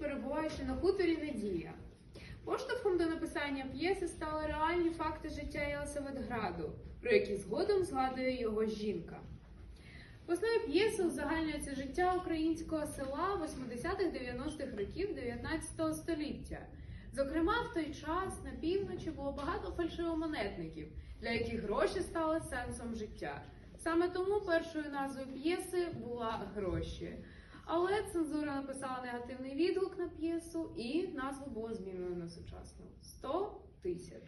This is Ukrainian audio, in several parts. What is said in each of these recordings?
перебуваючи на хуторі Надія. Поштовхом до написання п'єси стали реальні факти життя Єлисаветграду, про які згодом згадує його жінка. Весною п'єси узагальнюється життя українського села 80-х-90-х років 19 століття. Зокрема, в той час на півночі було багато фальшивомонетників, для яких гроші стали сенсом життя. Саме тому першою назвою п'єси була гроші. Але цензура написала негативний відгук на п'єсу, і назву було змінено на сучасну 100 тисяч.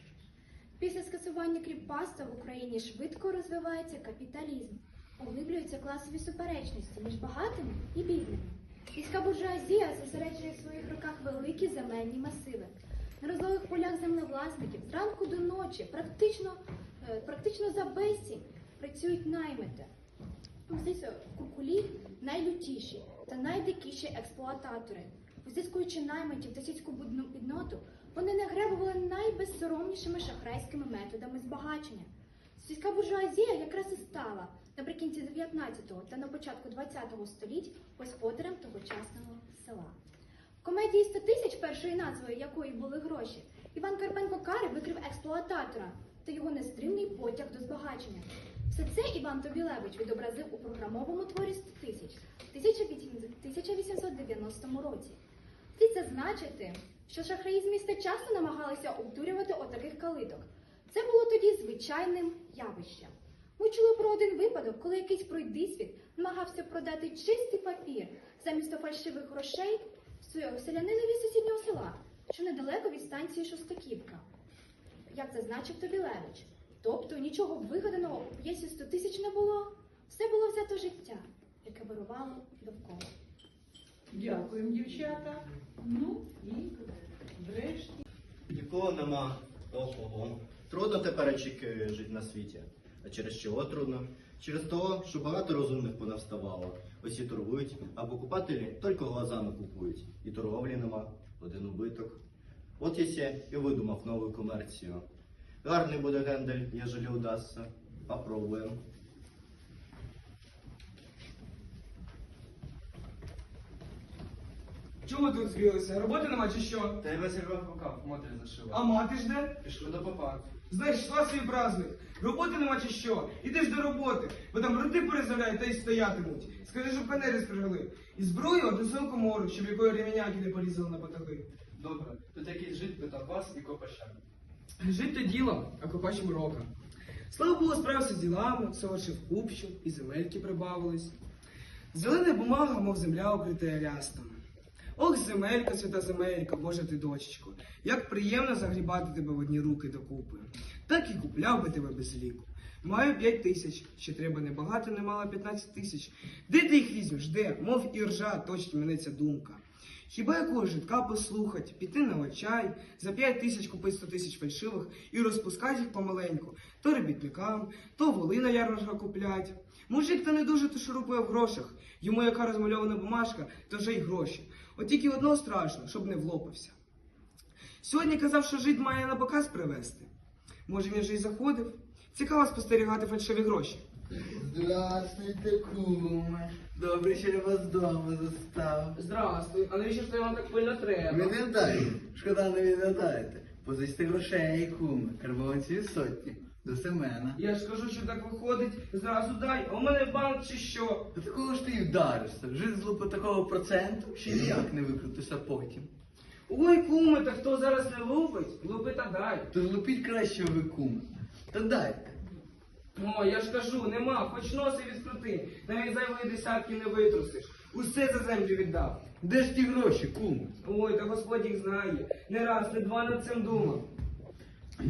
Після скасування кріппаста в Україні швидко розвивається капіталізм, поглиблюються класові суперечності між багатими і бідними. Сільська буржуазія зосереджує в своїх руках великі земельні масиви. На розлогих полях землевласників зранку до ночі, практично, е, практично за безцінь, працюють наймити. Куркулі найлютіші та найдикіші експлуататори. Зіскуючи наймитів та сільську будну- бідноту, вони не гребували найбезсоромнішими шахрайськими методами збагачення. Сільська буржуазія якраз і стала наприкінці 19-го та на початку 20-го століть господарем тогочасного села. В комедії «100 тисяч, першою назвою якої були гроші, Іван Карпенко Кари викрив експлуататора та його нестримний потяг до збагачення. Все це Іван Тобілевич відобразив у програмовому творі «100 тисяч» 1890 році. Слід зазначити, що шахраї з міста часто намагалися обдурювати отаких калиток. Це було тоді звичайним явищем. Ми чули про один випадок, коли якийсь пройдисвіт намагався продати чистий папір замість фальшивих грошей селянинові сусіднього села, що недалеко від станції Шостаківка. Як зазначив Тобілевич. Тобто нічого вигаданого у п'єсі 100 тисяч не було. Все було взято життя, яке вирувало довкола. Дякуємо, дівчата. Ну і врешті. Нікого нема. Ого. Трудно теперечки жити на світі. А через чого трудно? Через того, що багато розумних понавставало. Усі торгують, а покупателі тільки глазами купують. І торговлі нема, один убиток. От я і видумав нову комерцію. Гарний буде гендель, єжелі удасться. Попробуємо. Чого тут звілися? Роботи нема чи що? Та я весь рвав рукав, матері зашила. А мати ж де? Пішли до попа. Знайшла свій праздник. Роботи нема чи що? Іди ж до роботи, бо там роти перезавляють та й стоятимуть. Скажи, щоб канери спрягли. І зброю однесу комору, щоб якої реміняки не порізали на батаги. Добре, тут якийсь жит питав і копаща. Жить то діло, а копач морока. Слава Богу, справився з ділами, совершив купщу, і земельки прибавились. Зелена бумага, мов земля укрита рястом. Ох, земелька, свята земелька, Божа ти дочечко, як приємно загрібати тебе в одні руки докупи. Так і купляв би тебе без ліку. Маю п'ять тисяч, ще треба не багато, не мало 15 тисяч. Де ти їх візьмеш? Де? Мов і ржа, точить мене ця думка. Хіба якого житка послухать, піти на очай, за п'ять тисяч купити 100 тисяч фальшивих і розпускати їх помаленьку, то робітникам, то воли на ярмарках куплять. Мужик то не дуже то шурупує в грошах, йому яка розмальована бумажка, то вже й гроші. От тільки одного страшно, щоб не влопався. Сьогодні казав, що жид має на показ привезти. Може, він вже й заходив? Цікаво спостерігати фальшиві гроші. Здравствуйте, куме. Добре, що я вас вдома застав. Здравствуй, а навіщо ж вам так пильно треба? Ви не дайте, шкода не відгадаєте. Позичте грошей, куме, карбованці сотні. До Семена. Я ж кажу, що так виходить, зразу дай, а у мене банк чи що? До такого ж ти й вдаришся. Жит з лупи такого проценту, що ніяк не викрутишся потім. Ой, куме, та хто зараз не лупить? Лупи та дай. Тож лупіть краще ви, куме. Та дайте. О, я ж кажу, нема, хоч носи відкрути, навіть зайвої десятки не витрусиш. Усе за землю віддав. Де ж ті гроші, куме? Ой, та Господь їх знає. Не раз, не два над цим думав.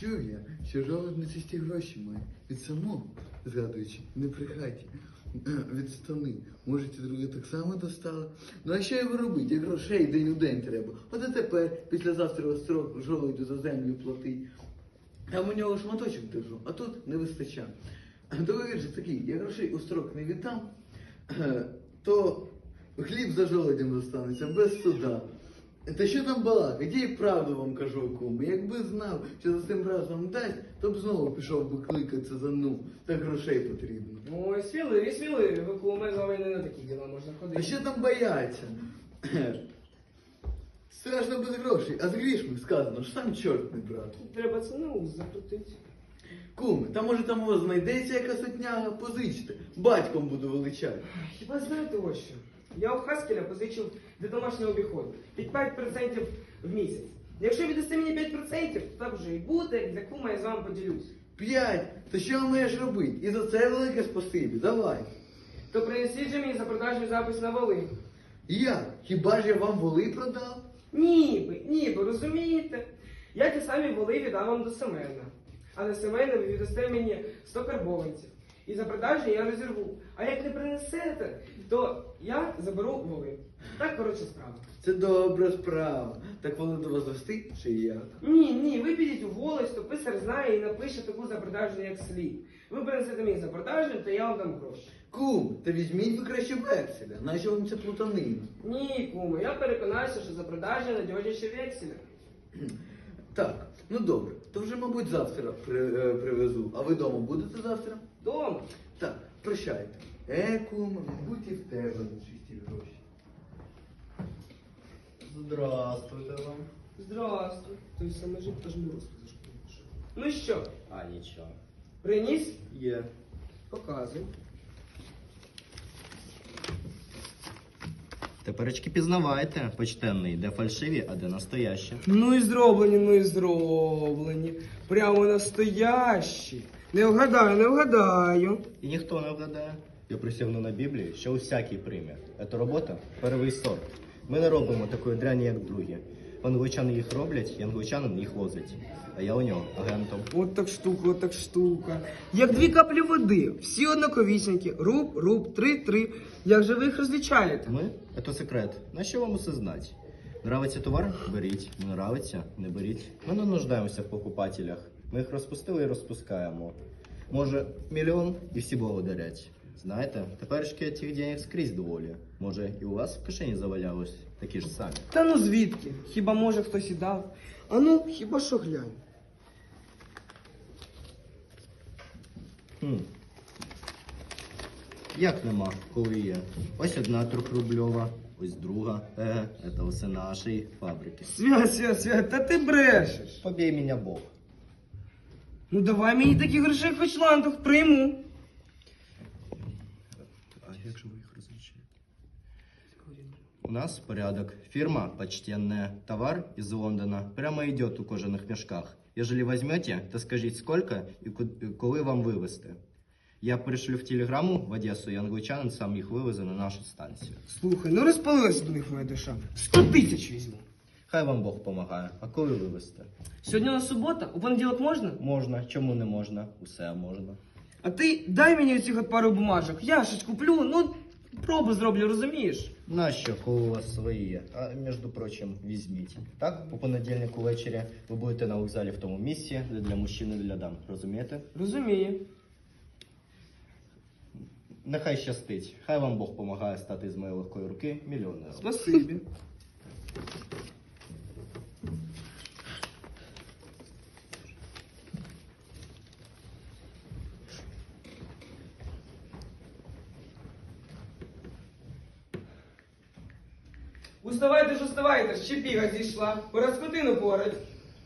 Чую я, що жолобниці ті гроші має. Від самого, згадуючи, не при хаті, е, від стони. Може, ті друге так само достали. Ну а що його робити, як грошей день у день треба. От і тепер, післязавтра строк жолуйду за землю платить. Там у нього шматочок держу, а тут не вистачає. Договір же такий, я грошей у строк не віддам, е, то хліб за жолодям достанеться без суда. Та що там балакать? Я і правду вам кажу, кому. Якби знав, що за цим разом дасть, то б знову пішов би кликатися за ну, та грошей потрібно. Ой, сміливі, сміливі, ви куме, з вами не на такі діла можна ходити. А що там бояться? страшно без грошей, а з грішми сказано, що сам чорт не брат. Треба це ціну закрутити. Куме, та може там у вас знайдеться яка сотняга, позичте. Батьком буду величати. Хіба знаєте ось що? Я у Хаскеля позичив для домашнього обіходу під 5% в місяць. Якщо віддасте мені 5%, то так вже і буде, для кума я з вами поділюсь. П'ять. То що маєш робити? І за це велике спасибі. Давай. То принесіть же мені за продажний запис на Волинь. Як? Хіба ж я вам воли продав? Ніби, ніби, розумієте? Я ті самі воли віддам вам до Семена. А на Семена ви віддасте мені 100 карбованців. І за продажні я розірву. А як не принесете, то я заберу воли. Так, коротше, справа. Це добра справа. Так воли до вас вести чи як? Ні, ні, ви підіть у волость, то писар знає і напише таку запродажну, як слід. Ви принесете мені запродажну, то я вам дам гроші. Кум, та візьміть ви краще векселя, наче вам це плутанина. Ні, куме, я переконаюся, що за запродажня надіжніше векселя. Так, ну добре, то вже, мабуть, завтра при, е, привезу. А ви вдома будете завтра? Дома. Так, прощайте. Е, кума, мабуть, і в тебе на чисті гроші. Здравствуйте вам. Здравствуй. Той саме жив, тож не розкажеш. Ну що, А нічого. приніс? Є. Показуй. Теперечки пізнавайте, почтенний, де фальшиві, а де настоящі. Ну і зроблені, ну і зроблені. Прямо настоящі. Не вгадаю, не вгадаю. І ніхто не вгадає. Я присягну на Біблії, що усякий прийме. Це робота первий сорт. Ми не робимо такої дряні, як другі. Англичани їх роблять, і англичанин їх возить. А я у нього агентом. От так штука, от так штука. Як дві каплі води, всі однаковісінькі. Руб, руб, три, три. Як же ви їх розлічаєте? Ми? Це секрет. На що вам усе знати? Нравиться товар? Беріть. Не нравиться? Не беріть. Ми не нуждаємося в покупателях. Ми їх розпустили і розпускаємо. Може, мільйон і всі благодарять. Знаєте, теперішки цих денег скрізь доволі. Може, і у вас в кишені завалялось такі ж самі. Та ну звідки? Хіба може хтось і дав? А ну, хіба що глянь. Хм. Як нема, коли є? Ось одна трьохрубльова, ось друга. Е, це все нашої фабрики. Свят, свят, свят, та ти брешеш. Побій мене Бог. Ну давай мені таких грошей хоч лантух прийму. А як же ви їх розлічаєте? У нас порядок. Фирма почтенная. Товар из Лондона прямо идет у кожаных мешках. Ежели возьмете, то скажіть сколько і ку- і коли вам вивезти. Я пришлю в телеграму в Одесу, і англичанин сам їх вивезе на нашу станцію. Слухай, ну розпалилася до них моя душа. Сто тисяч візьму. Хай вам Бог помагає. А коли вивезти? Сьогодні у нас субота, у понеділок можна? Можна, чому не можна? Усе можна. А ти дай мені оцих от пару бумажок. Я щось куплю, ну пробу зроблю, розумієш? Нащо, коли у вас свої є? А між прочим, візьміть. Так, по понедільнику ввечері ви будете на вокзалі в тому місці, де для мужчин і для дам. Розумієте? Розумію. Нехай щастить. Хай вам Бог помагає стати з моєї легкої руки мільйонером. Спасибі. Уставайте ж, уставайте ж, щепіга зійшла, пора скотину порать.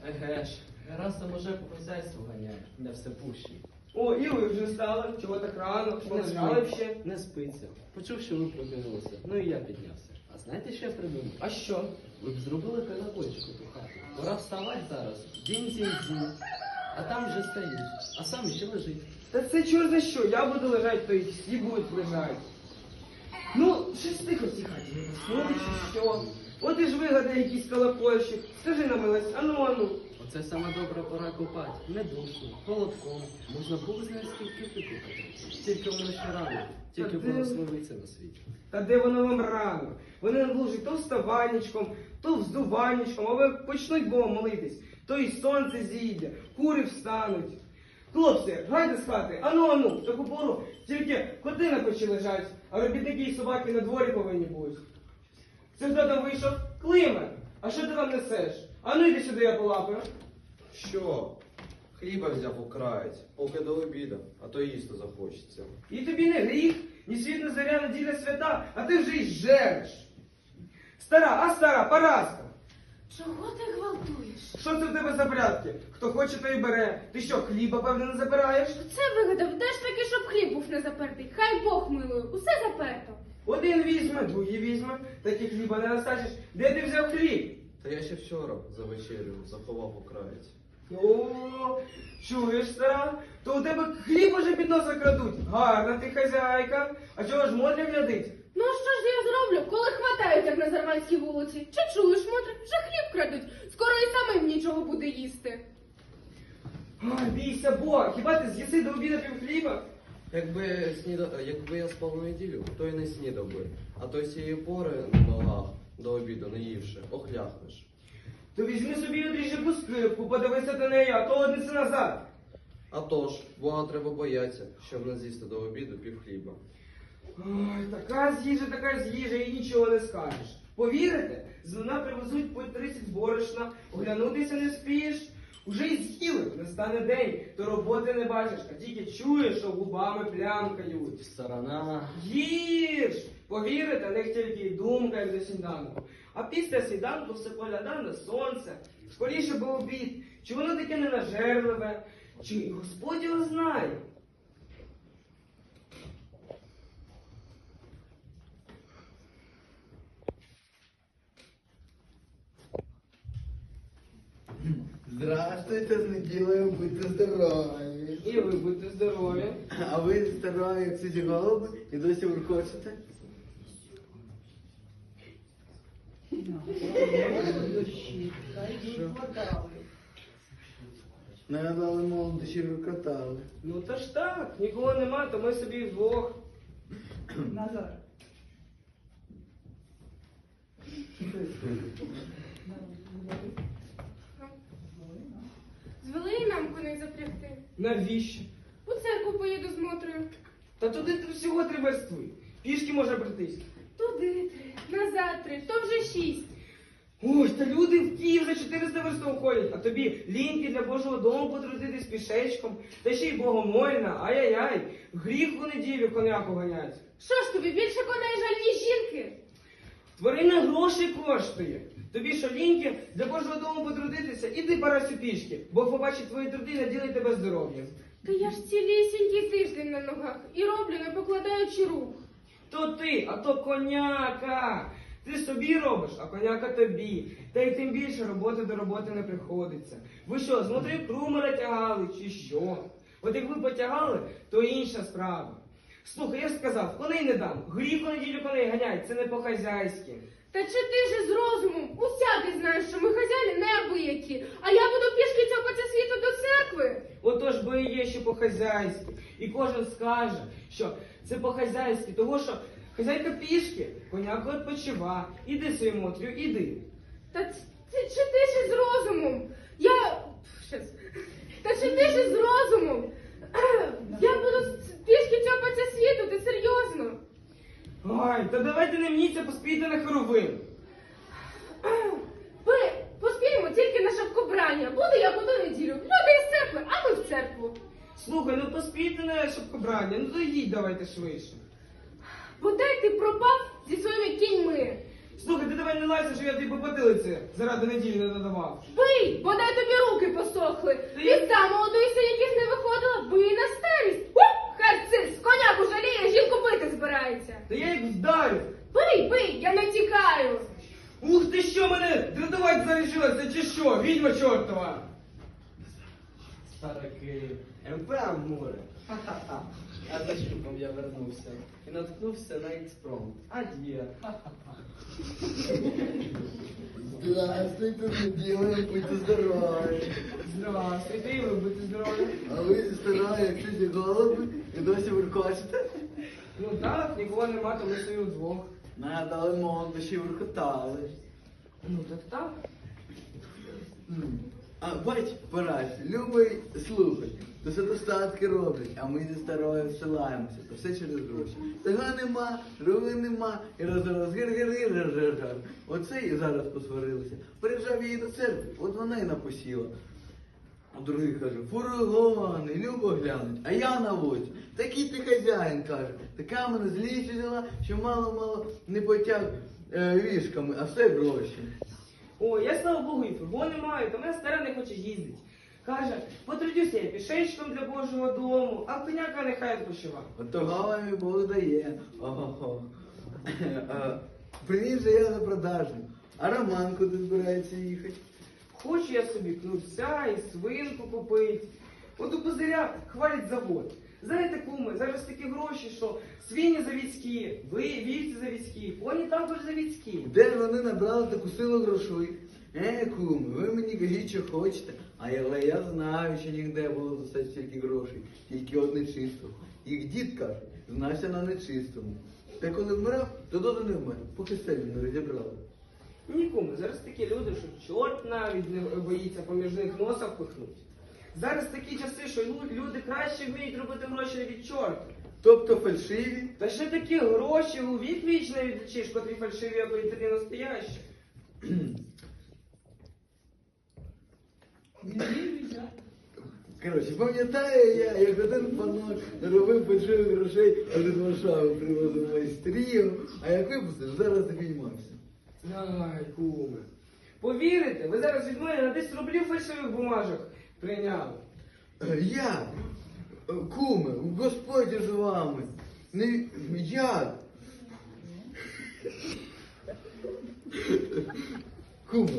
Еге ж, раз там уже по хазяйству ганяєш, не все пущі. О, і ви вже стали, чого так рано, полежали б ще. Не спиться. Почув, що ви прокинулися. Ну і я піднявся. А знаєте, що я придумав? А що? Ви б зробили колокольчик у ту хату. Пора вставати зараз. дінь дзінь дзінь А там вже стоїть, а сам ще лежить. Та це чорт за що, я буду лежать, то й всі будуть лежати. Ну, щось тихо в цій хаті не поснули, чи що. От і ж вигадай якийсь колокольчик. Скажи на милость, ану, ану. Оце саме добра пора купати. Не душно, холодком. Можна Бог знає скільки викупати. Тільки воно ще рано, тільки Та ти- благословиться на світі. Та де воно вам рано? Вони надлужать то вставаннячком, то вздуваннячком, а ви почнуть Богом молитись, то і сонце зійде, кури встануть. Хлопці, гайде з хати, ану, ану, в таку пору тільки коти на печі лежать, а робітники і собаки на дворі повинні бути. Цим хто вийшов? Климе, а що ти там несеш? А ну йди сюди, я полапаю. Що? Хліба взяв украєць, поки до обіда, а то їсти захочеться. І тобі не гріх, ні світ не заря неділя свята, а ти вже й жереш. Стара, а стара, Параска. Чого ти гвалтуєш? Що це в тебе за порядки? Хто хоче, той і бере. Ти що, хліба, певне, не забираєш? Це вигадав теж таки, щоб хліб був не запертий. Хай Бог милує, усе заперто. Один візьме, другий візьме, таки хліба не настачиш. Де ти взяв хліб? Та я ще вчора за вечерю заховав окраєць. О, чуєш, стара? То у тебе хліб уже під носа крадуть. Гарна ти хазяйка. А чого ж модря глядить? Ну а що ж я зроблю, коли хватають, як на Зарванській вулиці? Чи чуєш, Мотря? Вже хліб крадуть. Скоро і самим нічого буде їсти. Ой, бійся Бога, хіба ти з'їси до обіду пів хліба? Якби, сніда... Якби я спав неділю, то й не снідав би. А то цієї пори на ногах до обіду не ївши, охляхнеш. То візьми собі одріжджу скрипку, подивися до неї, а то однеси назад. А тож, Бога треба боятися, щоб не з'їсти до обіду пів хліба. Ой, така з'їжа, така з'їжа, і нічого не скажеш. Повірите, з привезуть по 30 борошна, оглянутися не спієш. Уже й з'їли, настане день, то роботи не бачиш, а тільки чуєш, що губами плямкають. Сторона. Їж! Повірите, них тільки й думка, як до сніданку. А після сніданку все поглядає на сонце. Скоріше би обід. Чи воно таке ненажерливе, чи Господь його знає. Здравствуйте, з неділею, будьте здорові. І ви будьте здорові. А ви здорові, як ці голуби, і досі уркочете? Нагадали молодощі рукотали. Ну то ж так, нікого нема, то ми собі вдвох. Назар. І нам коней запрягти. Навіщо? У церкву поїду з Мотрою. Та туди ти всього три верстви. Пішки може пройтись. Туди три, назад три, то вже шість. Ой, та люди в Київ за 400 верстов ходять, а тобі ліньки для Божого дому потрудитись пішечком, та ще й богомольна, ай-яй-яй, гріх у неділю коняку ганять. Що ж тобі, більше коней жаль, ніж жінки? Тварина гроші коштує. Тобі що ліньки для Божого дому потрудитися, іди парасю пішки, Бог побачить твої труди і наділить тебе здоров'ям. Та я ж цілісінький тиждень на ногах і роблю, не покладаючи рук. То ти, а то коняка. Ти собі робиш, а коняка тобі. Та й тим більше роботи до роботи не приходиться. Ви що, смотри, крумера тягали чи що? От як ви потягали, то інша справа. Слухай, я ж сказав, коней не дам. Гріх неділю коней ганять, це не по-хазяйськи. Та чи ти ж з розумом? Усякий знаєш, що ми хазяїни неабиякі, а я буду пішки цьопатися світу до церкви. Отож бо і є ще по-хазяйськи. І кожен скаже, що це по-хазяйськи, того що хазяйка пішки, коняка відпочива. Іди своєму Мотрю, іди. Та ц- це чи ти ж з розумом? Я. Щас. Та чи ти ж з розумом? Я буду с- пішки цьопатися світу, ти серйозно? Ой, та давайте не мніться, поспійте на хоровину. Ви поспіємо тільки на шапкобрання. Буду я буду неділю. Люди із церкви, а ми в церкву. Слухай, ну поспійте на шапкобрання, ну то їдь давайте швидше. Бодай ти пропав зі своїми кіньми. Слухай, ти давай не лайся, що я тобі по потилиці заради неділі не додавав. Бий, бодай тобі руки посохли. Ти- Ти сам молодуйся, яких не виходила, бий на старість. Бити збирається. Та я їх вдарю. Бий, бий, я не тікаю. Ух ти що мене дратувати зарішилася, чи що, відьма чортова? Старий Київ. МП Амуре. Ха-ха-ха. А за щуком я вернувся і наткнувся на експромт. Ад'є. Здравствуйте, неділею, будьте здорові. Здравствуйте, і ви будьте здорові. А ви здорові, як голуби, і досі уркочете? Ну так, нікого нема, то ми собі вдвох. Нагадали молодощі уркотали. Ну так так. А бач, Парась, любий, слухай, то все достатки роблять, а ми зі старою всилаємося, то все через гроші. Того нема, рови нема, і раз раз гир гир гир гир гир Оце і зараз посварилися. Приїжджав її до церкви, от вона й напосіла. А другий каже, фургони, любо глянуть, а я на возі. Такий ти хазяїн каже. Така мене злість взяла, що мало-мало не потяг е, вішками, а все гроші. О, я слава Богу, і фургони маю, то моя стара не хоче їздити. Каже, потрудюся я пішечком для Божого дому, а коняка нехай відпочиває. Ото галами Бог дає. Ого-го. Приніс же я за продажу. А Роман куди збирається їхати? Хочу я собі кнуся і свинку купити. От у позиря хвалять завод. Знаєте, куми, зараз такі гроші, що свині завідські, ви вівці завідські, коні також завідські. Де вони набрали таку силу грошей? Е, кум, ви мені кажіть, що хочете. А я- але я знаю, що ніде було достати стільки грошей, тільки от нечистого. Їх дід каже, знався на нечистому. Та коли вмирав, то доду не вмер, поки себе не розібрали. Ні, куми, зараз такі люди, що чорт навіть не боїться поміж них носа впихнуть. Зараз такі часи, що люди краще вміють робити гроші від чорта. Тобто фальшиві? Та ще такі гроші у вік вічний відлічиш, котрі фальшиві, а котрі тобі настоящі. Коротше, пам'ятаю я, як один панок робив фальшивих грошей, а від Варшави привозив майстрів, а як випустив, зараз не підіймався. Ай, куме. Повірите, ви зараз від мене на 10 рублів фальшивих бумажок прийняли. Я, куме, Господь з вами. Не я. Куме,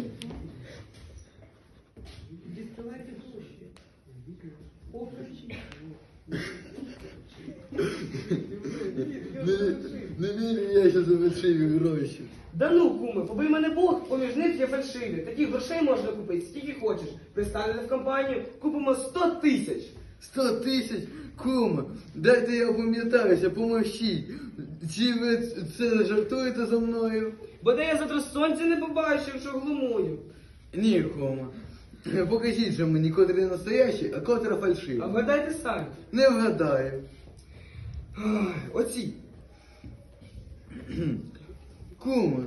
Діставайте гроші. не, не вірю я, що це фальшиві гроші. Да ну, куме, побий мене Бог, поміж них є фальшиві. Таких грошей можна купити, скільки хочеш. Пристанете в компанію, купимо 100 тисяч. Сто тисяч, куме, дайте я пам'ятаюся, поможіть. Чи ви це не жартуєте за мною? Бо де я завтра сонця не побачив, що глумую. Ні, куме. Покажіть же мені, котрий настоящий, а котра А фальшивий. вгадайте самі. Не вгадаю. Ай, Оці. Куме,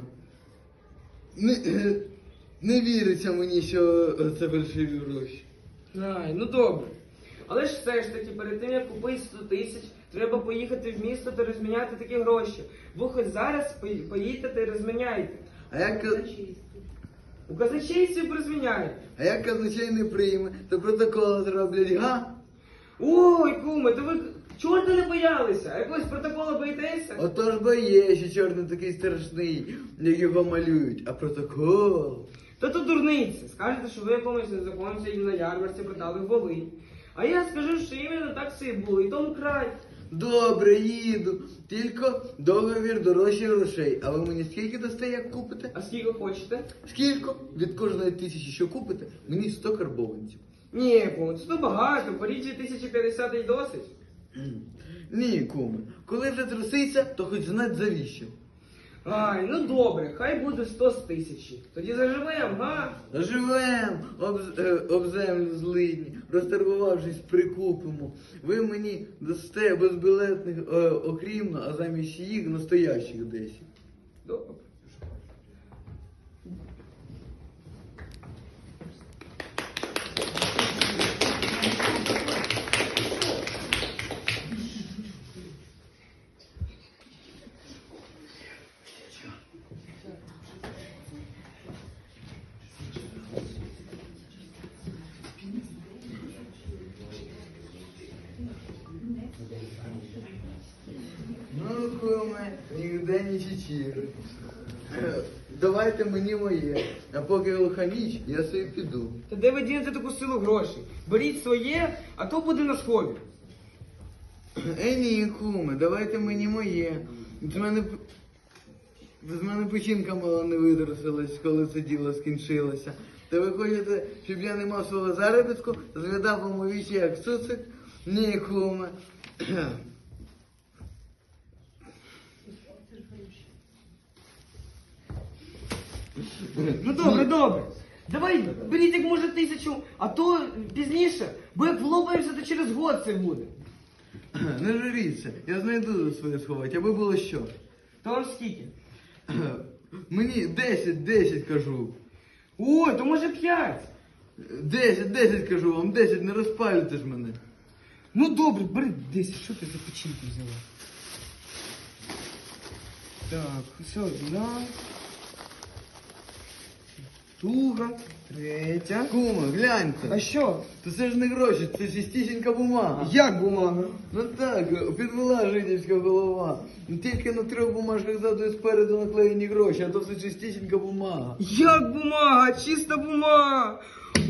не, не віриться мені, що це фальшиві гроші. Ай, ну добре. Але ж все ж таки, перед тим як купити 100 тисяч, треба поїхати в місто та розміняти такі гроші. Ви хоч зараз пої- поїдьте та й розміняйте. А як, ка- У казначействі розміняєте. а як казначей не прийме, то протокол зроблять, га? Ой, куме, то ви чорта не боялися, а якогось протоколу боїтеся? Отож бо є, що чорний такий страшний, як його малюють, а протокол. Та то дурниці. Скажете, що ви якомусь незаконцю і на ярмарці продали Волинь. А я скажу, що іменно так все і було, і тому край. Добре, їду. Тільки договір дорожче грошей. А ви мені скільки дасте, як купите? А скільки хочете? Скільки? Від кожної тисячі, що купите, мені 100 карбованців. Ні, це то багато, по річі 1050 й досить. Ні, куме, коли вже труситься, то хоч знать завіщо. Ай, ну добре, хай буде 100 з тисячі. Тоді заживем, га? Живем об, е, об землю злидні, розторгувавшись, прикупимо. Ви мені дасте безбілетних е, окрімно, а замість їх настоящих десять. Добре. Ну, куме, ніде. Давайте мені моє, а поки глуха ніч, я собі піду. Та де ви дінете таку силу грошей? Беріть своє, а то буде на сході. Е, ні, куме, давайте мені моє. З мене, п- з мене печінка мало не видросилась, коли це діло скінчилося. Та ви хочете, щоб я не мав свого заробітку, зглядав вам у вічі як цуцик? Ні, куме. Ну добре, добре. Давай беріть як може тисячу, а то пізніше, бо як влопаємося, то через год це буде. Не журіться, я знайду своє сховати, аби було що. То вам скільки? Мені 10, 10 кажу. Ой, то може п'ять. 10, 10 кажу вам, 10, не розпалюйте ж мене. Ну добре, бери 10, що ти за печінку взяла? Так, все, одна. Друга, третя. Кума, гляньте. А що? То це ж не гроші, це чистісінька бумага. Як бумага? Ну так, підвела жидівська голова. Ну, Тільки на трьох бумажках ззаду і спереду наклеєні гроші, а то все чистісінька бумага. Як бумага? Чиста бумага.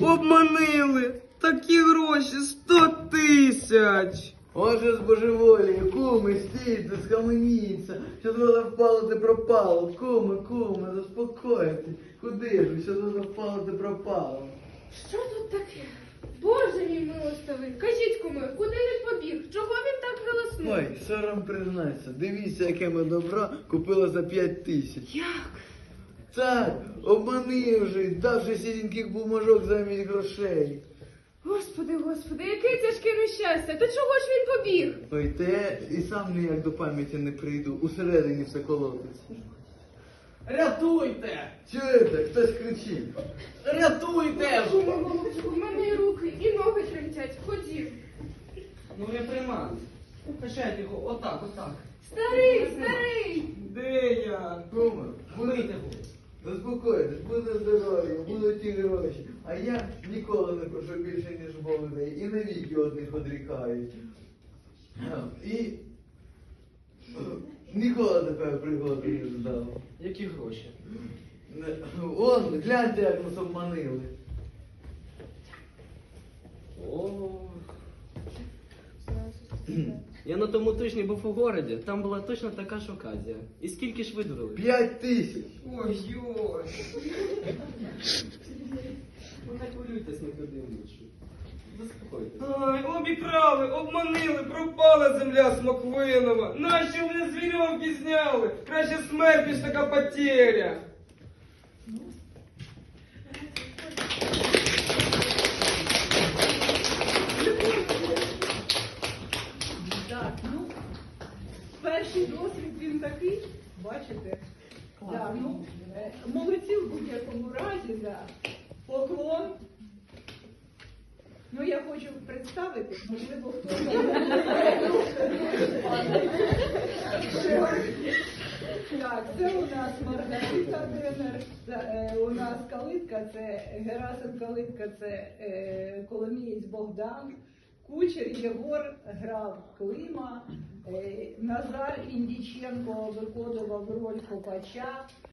Обманили. Такі гроші, сто тисяч. Отже, з божеволі, куми, стійте, схаменіться. Що туди впало, те пропало. Куми, куми, заспокойте. Куди ж ви? Що туди впало, те пропало. Що тут таке? Боже мій милостивий, кажіть куми, куди він побіг? Чого він так галаснув? Ой, сором признайся, дивіться, яке ми добро купила за п'ять тисяч. Як? Так, обманив же, давши сідіньких бумажок замість грошей. Господи, господи, яке тяжке нещастя! Та чого ж він побіг? Ой, те і сам ніяк до пам'яті не прийду, усередині все колотиться. Рятуйте! Чуєте, хтось кричить. Рятуйте! У мене і руки, і ноги тремтять. Ходім. Ну не тримайте. Качайте його, отак, отак. Старий, старий! Де я? Кума, Мийте його. Заспокойтесь, буде здоров'я, будуть ті гроші. А я ніколи не прошу більше, ніж дає, і навіки одних одрікають. І ніколи тепер пригоди не здав. Які гроші? Он, гляньте, як нас обманили. О. Я на тому тижні був у городі, там була точно така ж оказія. І скільки ж видурили? П'ять тисяч. Ой-ой. Ви не хвилюйтесь, не подивлюсь. Заспокойтесь. Ай, обікрали, обманили, пропала земля Смоквинова. Нащо вони з вірьовки зняли? Краще смерть, ніж така потеря. Так, ну, перший досвід він такий, бачите? Да, ну, е, молодці в будь-якому разі, да. Поклон. Ну, я хочу можливо, Так, це у нас Маргарита Денер, е, у нас Калитка, це Герасим Калитка, це е, Коломієць Богдан, Кучер Єгор грав Клима, е, Назар Індіченко виконував роль Копача,